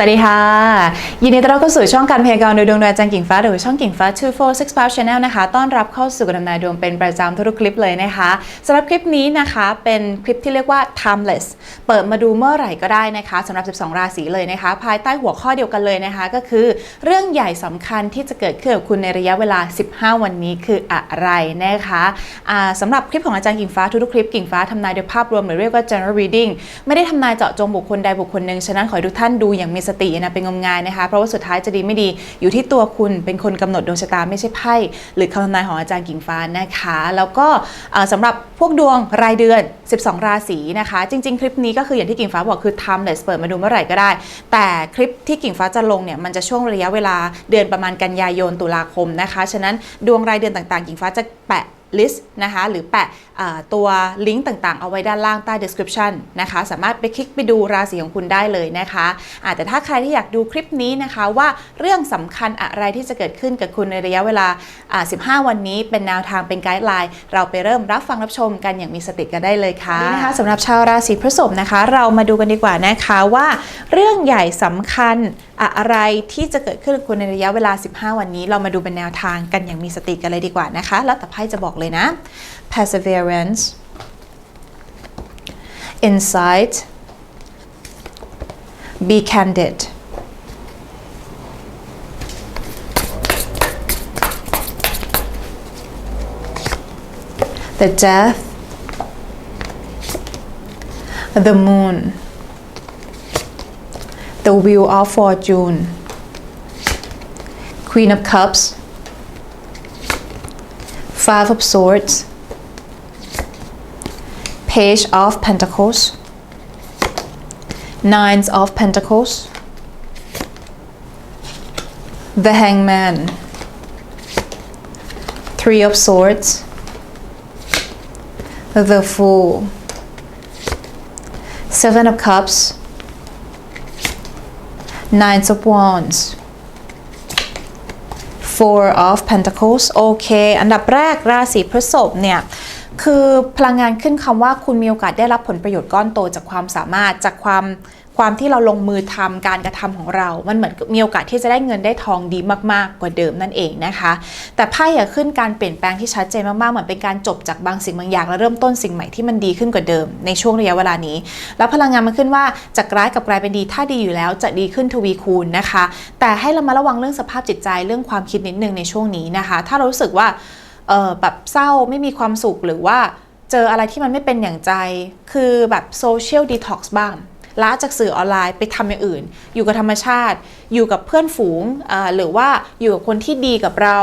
สวัสดีค่ะ ยินดีต้อนรับเข้าสู่ช่องการพยากรณ์โดยดวงดาวจันทร์กิ่งฟ้าหรือช่องกิ่งฟ้า 2465 Channel นะคะ ต้อนรับเข้าสู่การทำนายดวงเป็นประจำทุกคลิปเลยนะคะสำหรับคลิปนี้นะคะเป็นคลิปที่เรียกว่า timeless เปิดมาดูเมื่อไหร่ก็ได้นะคะสำหรับ 12 ราศีเลยนะคะ ภายใต้หัวข้อเดียวกันเลยนะคะ ก็คือ เรื่องใหญ่สำคัญที่จะเกิดขึ้นกับคุณในระยะเวลา 15 วันนี้คืออะไรนะคะสำหรับคลิปของอาจารย์กิ่งฟ้าทุกๆคลิปกิ่งฟ้าทำนายโดยภาพรวมหรือเรียกว่า general reading ไม่ได้ทำนายเจาะจงบุคคลใดบุคคลหนึ่งฉะนั้นขอให้ทุกท่านดูอย่างมีสตินะเป็นงมงายนะคะ เพราะว่าสุดท้ายจะดีไม่ดีอยู่ที่ตัวคุณเป็นคนกำหนดดวงชะตาไม่ใช่ไพ่หรือคำทำนายของอาจารย์กิ่งฟ้านะคะ แล้วก็อ่าสำหรับพวกดวงรายเดือน 12 ราศีนะคะ จริง ๆ คลิปนี้ก็คืออย่างที่กิ่งฟ้าบอกคือ timeless เปิดมาดูเมื่อไหร่ก็ได้ แต่คลิปที่กิ่งฟ้าจะลงเนี่ยมันจะช่วงระยะเวลาเดือนประมาณกันยายนตุลาคมนะคะ ฉะนั้นดวงรายเดือนต่างๆ กิ่งฟ้าจะแปะ list นะคะหรือแปะตัวลิงก์ต่างๆ เอาไว้ด้านล่างใต้ description นะคะสามารถไปคลิกไปดูราศีของคุณได้เลยนะคะอาแต่ถ้าใครที่อยากดูคลิปนี้นะคะว่าเรื่องสำคัญอะไรที่จะเกิดขึ้นกับคุณในระยะเวลาอ่า15 วันนี้เป็นแนวทางเป็นไกด์ไลน์เราไปเริ่มรับฟังรับชมกันอย่างมีสติกันได้เลยค่ะนี่นะคะสำหรับชาวราศีพฤษภนะคะ เรามาดูกันดีกว่านะคะว่า เรื่องใหญ่สำคัญอะไรที่จะเกิดขึ้นกับคุณในระยะเวลา 15 วันนี้ เรามาดูเป็นแนวทางกันอย่างมีสติกันเลยดีกว่านะคะ แล้วแต่ไพ่จะบอกเลยนะ perseverance insight be candid the death the moon the wheel of fortune queen of cups five of swords. Page of pentacles. Nines of pentacles. The hangman. Three of swords. The fool. Seven of cups. Nines of wands four of pentacles โอเค อันดับแรกราศีพฤษภเนี่ยคือพลังงานขึ้นคำว่าคุณมีโอกาสได้รับผลประโยชน์ก้อนโตจากความสามารถจากความ ความที่เราลงมือทำการกระทำของเรา มันเหมือนมีโอกาสที่จะได้เงินได้ทองดีมากๆกว่าเดิมนั่นเองนะคะ แต่ไพ่อยากขึ้นการเปลี่ยนแปลงที่ชัดเจนมากๆเหมือนเป็นการจบจากบางสิ่งบางอย่างแล้วเริ่มต้นสิ่งใหม่ที่มันดีขึ้นกว่าเดิมในช่วงระยะเวลานี้ แล้วพลังงานมันขึ้นว่าจากร้ายกับกลายเป็นดีถ้าดีอยู่แล้วจะดีขึ้นทวีคูณนะคะ แต่ให้เรามาระวังเรื่องสภาพจิตใจเรื่องความคิดนิดนึงในช่วงนี้นะคะ ถ้าเรารู้สึกว่าแบบเศร้าไม่มีความสุขหรือว่าเจออะไรที่มันไม่เป็นอย่างใจ คือแบบโซเชียลดีท็อกซ์บ้าง ล้าจากสื่อออนไลน์ไปทำอย่างอื่น อยู่กับธรรมชาติ อยู่กับเพื่อนฝูงหรือว่าอยู่กับคนที่ดีกับเรา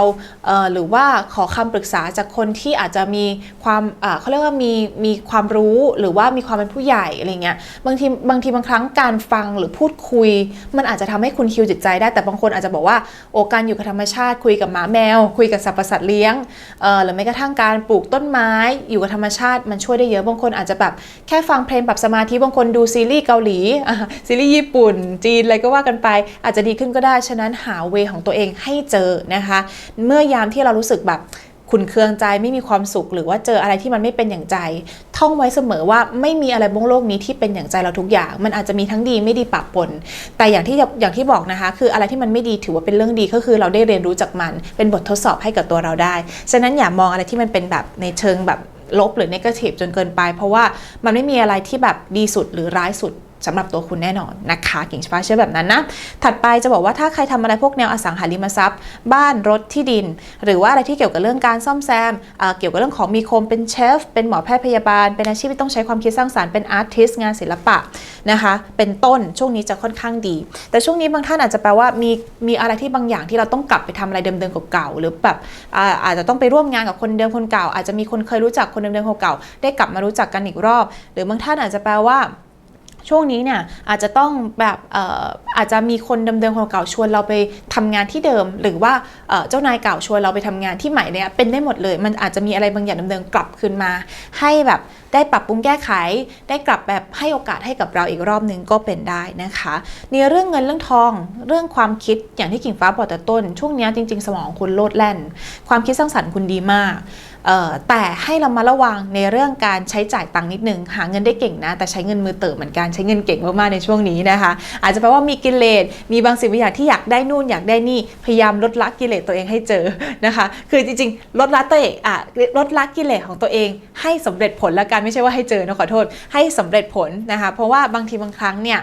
หรือว่าขอคำปรึกษาจากคนที่อาจจะมีความเขาเรียกว่ามีมีความรู้หรือว่ามีความเป็นผู้ใหญ่อะไรเงี้ยบางทีบางทีบางครั้งการฟังหรือพูดคุย มันอาจจะทำให้คุณคิวจิตใจได้แต่บางคนอาจจะบอกว่าโอการอยู่กับธรรมชาติ คุยกับหมาแมว คุยกับสัตว์ประสาทเลี้ยงหรือแม้กระทั่งการปลูกต้นไม้ อยู่กับธรรมชาติมันช่วยได้เยอะบางคนอาจจะแบบแค่ฟังเพลงปรับสมาธิบางคนดูซีรีส์เกาหลีอะซีรีส์ญี่ปุ่น จีนอะไรก็ว่ากันไป อาจจะดีขึ้นก็ได้ ฉะนั้นหาเวของตัวเองให้เจอนะคะ เมื่อยามที่เรารู้สึกแบบขุนเคืองใจไม่มีความสุขหรือว่าเจออะไรที่มันไม่เป็นอย่างใจ ท่องไว้เสมอว่าไม่มีอะไรบนโลกนี้ที่เป็นอย่างใจเราทุกอย่าง มันอาจจะมีทั้งดีไม่ดีปะปน แต่อย่างที่อย่างที่บอกนะคะ คืออะไรที่มันไม่ดีถือว่าเป็นเรื่องดีก็คือเราได้เรียนรู้จากมัน เป็นบททดสอบให้กับตัวเราได้ ฉะนั้นอย่ามองอะไรที่มันเป็นแบบในเชิงแบบลบหรือ negative จนเกินไป เพราะว่ามันไม่มีอะไรที่แบบดีสุดหรือร้ายสุดสำหรับตัวคุณแน่นอนนะคะกิ่งฟ้าเชื่อแบบนั้นนะ ถัดไปจะบอกว่าถ้าใครทำอะไรพวกแนวอสังหาริมทรัพย์ บ้านรถที่ดิน หรือว่าอะไรที่เกี่ยวกับเรื่องการซ่อมแซมเเกี่ยวกับเรื่องของมีคมเป็นเชฟ เป็นหมอแพทย์พยาบาล เป็นอาชีพที่ต้องใช้ความคิดสร้างสรรค์เป็นอาร์ติสงานศิลปะนะคะเป็นต้นช่วงนี้จะค่อนข้างดี แต่ช่วงนี้บางท่านอาจจะแปลว่ามีมีอะไรที่บางอย่างที่เราต้องกลับไปทำอะไรเดิมๆเก่าๆหรือแบบอาอาจจะต้องไปร่วมงานกับคนเดิมคนเก่า อาจจะมีคนเคยรู้จักคนเดิมๆเก่าได้กลับมารู้จักกันอีกรอบ หรือบางท่านอาจจะแปลว่า ช่วงนี้เนี่ยอาจจะต้องแบบออาจจะมีคนเดิมๆคนเก่าชวนเราไปทำงานที่เดิม หรือว่าเจ้านายเก่าชวนเราไปทำงานที่ใหม่เนี่ยเป็นได้หมดเลย มันอาจจะมีอะไรบางอย่างเดิมๆกลับคืนมา ให้แบบได้ปรับปรุงแก้ไข ได้กลับแบบให้โอกาสให้กับเราอีกรอบหนึ่งก็เป็นได้นะคะในเรื่องเงินเรื่องทองเรื่องความคิดอย่างที่กิ่งฟ้าบอกแต่ต้น ช่วงนี้จริง ๆ สมองคุณโลดแล่น ความคิดสร้างสรรค์คุณดีมาก แต่ให้เรามาระวังในเรื่องการใช้จ่ายตังค์นิดนึง หาเงินได้เก่งนะ แต่ใช้เงินมือเติบเหมือนกันใช้เงินเก่งมากๆในช่วงนี้นะคะ อาจจะแปลว่ามีกิเลสมีบางสิ่งบางอย่างที่อยากได้นู่นอยากได้นี่พยายามลดละกิเลสตัวเองให้เจอนะคะ คือจริงๆ ลดละตัวเองอะลดละกิเลสของตัวเอง ให้สำเร็จผลละกันไม่ใช่ว่าให้เจอนะขอโทษ ให้สำเร็จผลนะคะ เพราะว่าบางทีบางครั้งเนี่ย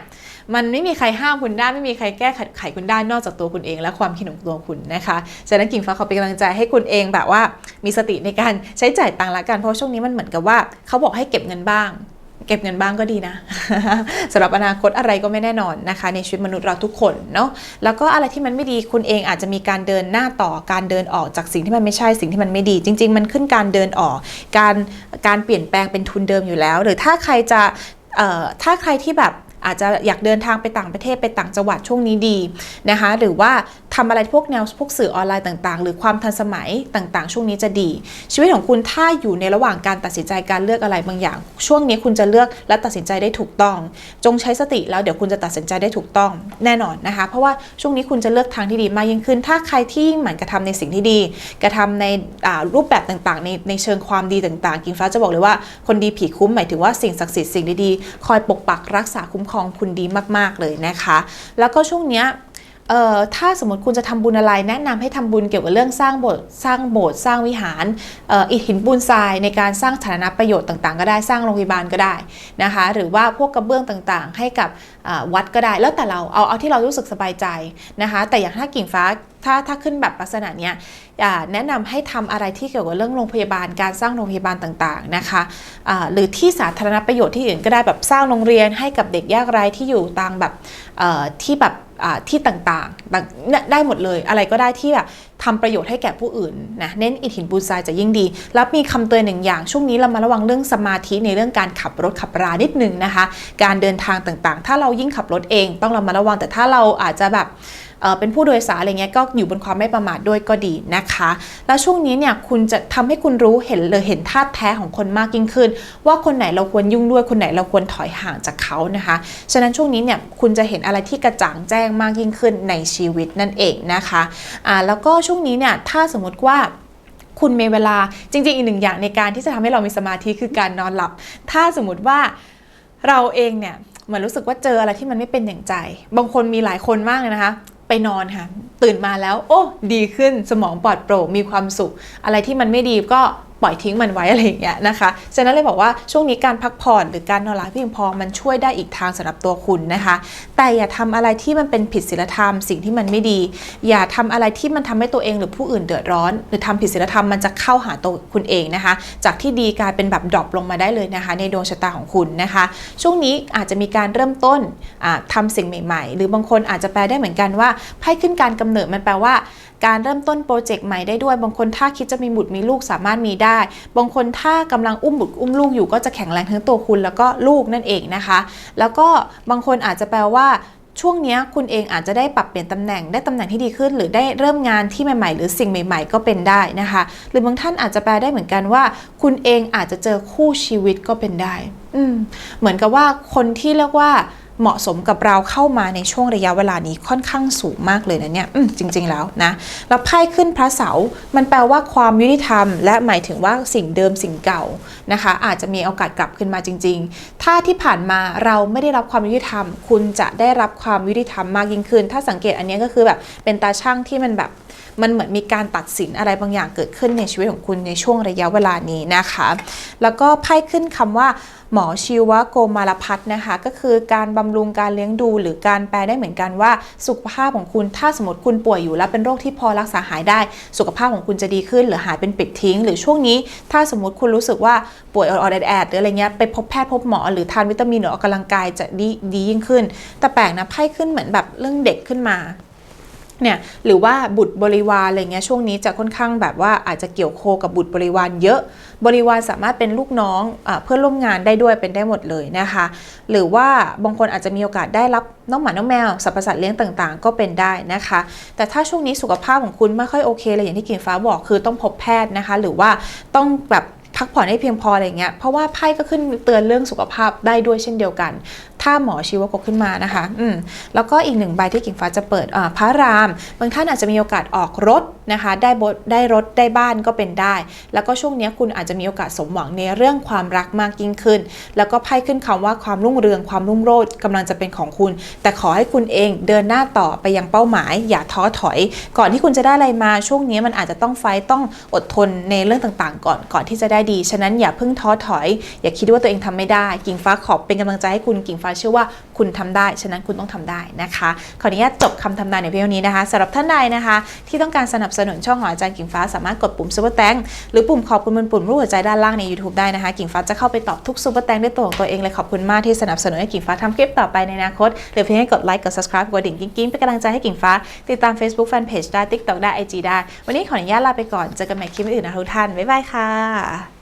มันไม่มีใครห้ามคุณได้ไม่มีใครแก้ไขคุณได้นอกจากตัวคุณเอง และความคิดของตัวคุณนะคะฉะนั้นกิ่งฟ้าขอเป็นกำลังใจให้คุณเองแบบว่ามีสติในการใช้จ่ายตังค์ละกันเพราะช่วงนี้มันเหมือนกับว่าเขาบอกให้เก็บเงินบ้าง เก็บเงินบ้างก็ดีนะสำหรับอนาคตอะไรก็ไม่แน่นอนนะคะ ในชีวิตมนุษย์เราทุกคนเนาะแล้วก็อะไรที่มันไม่ดีคุณเองอาจจะมีการเดินหน้าต่อการเดินออกจากสิ่งที่มันไม่ใช่สิ่งที่มันไม่ดี จริง ๆ มันขึ้นการเดินออก การการเปลี่ยนแปลงเป็นทุนเดิมอยู่แล้ว หรือถ้าใครจะถ้าใครที่แบบอาจจะอยากเดินทางไปต่างประเทศไปต่างจังหวัดช่วงนี้ดีนะคะ หรือว่าทำอะไรพวกแนวพวกสื่อออนไลน์ต่างๆ หรือความทันสมัยต่างๆ ช่วงนี้จะดี ชีวิตของคุณถ้าอยู่ในระหว่างการตัดสินใจการเลือกอะไรบางอย่าง ช่วงนี้คุณจะเลือกและตัดสินใจได้ถูกต้อง จงใช้สติแล้วเดี๋ยวคุณจะตัดสินใจได้ถูกต้องแน่นอนนะคะ เพราะว่าช่วงนี้คุณจะเลือกทางที่ดีมากยิ่งขึ้น ถ้าใครที่หมั่นกระทำในสิ่งที่ดี กระทำในรูปแบบต่างๆ ในในเชิงความดีต่างๆ กินฟ้าจะบอกเลยว่าคนดีผีคุ้มหมายถึงว่าสิ่งศักดิ์สิทธิ์สิ่งดีๆคอยปกปักรักษาคุ้มครองคุณดีมากๆเลยนะคะ แล้วก็ช่วงนี้ เอ่อถ้าสมมติคุณจะทำบุญอะไรแนะนำให้ทำบุญเกี่ยวกับเรื่องสร้างโบสถ์สร้างโบสถ์สร้างวิหารเอ่ออิฐหินปูนทรายในการสร้างสาธารณประโยชน์ต่างๆ ก็ได้สร้างโรงพยาบาลก็ได้นะคะหรือว่าพวกกระเบื้องต่างๆ ให้กับวัดก็ได้แล้วแต่เราเอาเอาที่เรารู้สึกสบายใจนะคะแต่อย่างถ้ากิ่งฟ้าถ้าถ้าขึ้นแบบลักษณะเนี้ยแนะนำให้ทำอะไรที่เกี่ยวกับเรื่องโรงพยาบาลการสร้างโรงพยาบาลต่างๆนะคะอ่าหรือที่สาธารณประโยชน์ที่อื่นก็ได้แบบสร้างโรงเรียนให้กับเด็กยากไร้ที่อยู่ตามแบบที่แบบ ที่ต่างๆ ได้หมดเลยอะไรก็ได้ที่แบบทำประโยชน์ให้แก่ผู้อื่นนะเน้นอิฐหินปูนทรายจะยิ่งดี แล้วมีคำเตือนหนึ่งอย่าง ช่วงนี้เรามาระวังเรื่องสมาธิในเรื่องการขับรถขับรานิดนึงนะคะ การเดินทางต่างๆ ถ้าเรายิ่งขับรถเองต้องเรามาระวังแต่ถ้าเราอาจจะแบบ เป็นผู้โดยสารอะไรเงี้ยก็อยู่บนความไม่ประมาทด้วยก็ดีนะคะ แล้วช่วงนี้เนี่ยคุณจะทำให้คุณรู้เห็นเลยเห็นท่าแท้ของคนมากยิ่งขึ้น ว่าคนไหนเราควรยุ่งด้วยคนไหนเราควรถอยห่างจากเขานะคะฉะนั้นช่วงนี้เนี่ยคุณจะเห็นอะไรที่กระจ่างแจ้งมากยิ่งขึ้นในชีวิตนั่นเองนะคะอ่าแล้วก็ช่วงนี้เนี่ยถ้าสมมติว่าคุณมีเวลาจริง ๆ อีกหนึ่งอย่างในการที่จะทำให้เรามีสมาธิคือการนอนหลับ ถ้าสมมติว่าเราเองเนี่ยเหมือนรู้สึกว่าเจออะไรที่มันไม่เป็นอย่างใจ บางคนมีหลายคนมากเลยนะคะ ไปนอนค่ะ ตื่นมาแล้ว โอ้ ดีขึ้นสมองปลอดโปร่งมีความสุข อะไรที่มันไม่ดีก็ ปล่อยทิ้งมันไว้อะไรอย่างเงี้ยนะคะฉะนั้นเลยบอกว่าช่วงนี้การพักผ่อนหรือการนอนหลับเพียงพอมันช่วยได้อีกทางสำหรับตัวคุณนะคะ แต่อย่าทำอะไรที่มันเป็นผิดศีลธรรม สิ่งที่มันไม่ดี อย่าทำอะไรที่มันทำให้ตัวเองหรือผู้อื่นเดือดร้อน หรือทำผิดศีลธรรมมันจะเข้าหาตัวคุณเองนะคะ จากที่ดีกลายเป็นแบบดรอปลงมาได้เลยนะคะ ในดวงชะตาของคุณนะคะ ช่วงนี้อาจจะมีการเริ่มต้นอ่าทำสิ่งใหม่ ๆ หรือบางคนอาจจะแปลได้เหมือนกันว่าไพ่ขึ้นการกำเนิดมันแปลว่า การเริ่มต้นโปรเจกต์ใหม่ได้ด้วยบางคนถ้าคิดจะมีบุตรมีลูกสามารถมีได้บางคนถ้ากำลังอุ้มบุตรอุ้มลูกอยู่ก็จะแข็งแรงทั้งตัวคุณแล้วก็ลูกนั่นเองนะคะ แล้วก็บางคนอาจจะแปลว่าช่วงเนี้ยคุณเองอาจจะได้ปรับเปลี่ยนตำแหน่งได้ตำแหน่งที่ดีขึ้น หรือได้เริ่มงานที่ใหม่ๆ หรือสิ่งใหม่ ๆ ก็เป็นได้นะคะ หรือบางท่านอาจจะแปลได้เหมือนกันว่า คุณเองอาจจะเจอคู่ชีวิตก็เป็นได้ อืมเหมือนกับว่าคนที่เรียกว่า เหมาะสมกับเราเข้ามาในช่วงระยะเวลานี้ค่อนข้างสูงมากเลยนะเนี่ยจริง ๆ แล้วนะแล้วไพ่ขึ้นพระเสา มันแปลว่าความยุติธรรม และหมายถึงว่าสิ่งเดิมสิ่งเก่านะคะ อาจจะมีโอกาสกลับขึ้นมาจริง ๆ ถ้าที่ผ่านมาเราไม่ได้รับความยุติธรรม คุณจะได้รับความยุติธรรมมากยิ่งขึ้น ถ้าสังเกตอันนี้ก็คือแบบเป็นตาช่างที่มันแบบ มันเหมือนมีการตัดสินอะไรบางอย่างเกิดขึ้นในชีวิตของคุณในช่วงระยะเวลานี้นะคะ แล้วก็ไพ่ขึ้นคำว่า หมอชีวะโกมารพัฒนะคะ ก็คือการบำรุงการเลี้ยงดู หรือการแปลได้เหมือนกันว่าสุขภาพของคุณถ้าสมมติคุณป่วยอยู่แล้วเป็นโรคที่พอรักษาหายได้ สุขภาพของคุณจะดีขึ้น หรือหายเป็นปิดทิ้ง หรือช่วงนี้ ถ้าสมมติคุณรู้สึกว่าป่วยออดๆแอดๆหรืออะไรเงี้ยไปพบแพทย์พบหมอ หรือทานวิตามินหรือออกกำลังกายจะดีดียิ่งขึ้น แต่แปลกนะไพ่ขึ้นเหมือนแบบเรื่องเด็กขึ้นมา เนี่ยหรือว่าบุตรบริวารอะไรเงี้ยช่วงนี้จะค่อนข้างแบบว่าอาจจะเกี่ยวโคกับบุตรบริวารเยอะ บริวารสามารถเป็นลูกน้องอเพื่อนร่วมงานได้ด้วยเป็นได้หมดเลยนะคะ หรือว่าบางคนอาจจะมีโอกาสได้รับน้องหมาน้องแมวสรรพสัตว์เลี้ยงต่างๆ ก็เป็นได้นะคะ แต่ถ้าช่วงนี้สุขภาพของคุณไม่ค่อยโอเคเลยอย่างที่กิ่งฟ้าบอกคือต้องพบแพทย์นะคะ หรือว่าต้องแบบพักผ่อนให้เพียงพออะไรเงี้ย เพราะว่าไพ่ก็ขึ้นเตือนเรื่องสุขภาพได้ด้วยเช่นเดียวกัน ท่าหมอชีวกขึ้นมานะคะ อืมแล้วก็อีกหนึ่งใบที่กิ่งฟ้าจะเปิดพระราม บางท่านอาจจะมีโอกาสออกรถนะคะ ได้บทได้รถได้บ้านก็เป็นได้ แล้วก็ช่วงนี้คุณอาจจะมีโอกาสสมหวังในเรื่องความรักมากยิ่งขึ้น แล้วก็ไพ่ขึ้นคำว่าความรุ่งเรืองความรุ่งโรจน์กำลังจะเป็นของคุณ แต่ขอให้คุณเองเดินหน้าต่อไปยังเป้าหมาย อย่าท้อถอย ก่อนที่คุณจะได้อะไรมาช่วงนี้มันอาจจะต้องไฟต้องอดทนในเรื่องต่างๆ ก่อนก่อนที่จะได้ดี ฉะนั้นอย่าเพิ่งท้อถอย อย่าคิดว่าตัวเองทำไม่ได้ กิ่งฟ้าขอบเป็นกำลังใจให้คุณกิ่งฟ้าเชื่อว่าคุณทำได้ ฉะนั้นคุณต้องทำได้นะคะขออนุญาตจบคำทำนายในเพียงนี้นะคะสำหรับท่านใดนะคะ ที่ต้องการสนับสนุนช่องของอาจารย์กิ่งฟ้าสามารถกดปุ่มซุปเปอร์แตงหรือปุ่มขอบคุณบนปุ่มรูปหัวใจด้านล่างใน YouTube ได้นะคะ กิ่งฟ้าจะเข้าไปตอบทุกซุปเปอร์แตงด้วยตัวของตัวเองเลยขอบคุณมากที่สนับสนุนให้กิ่งฟ้าทำคลิปต่อไปในอนาคตหรือเพียงให้กดไลค์กด subscribe กดดิ่งกิ๊งๆเป็นกำลังใจให้กิ่งฟ้าติดตาม Facebook Fanpage ได้ TikTok ได้ IG ได้ วันนี้ขออนุญาตลาไปก่อนเจอกันใหม่คลิปอื่นนะทุกท่านบ๊ายบายค่ะ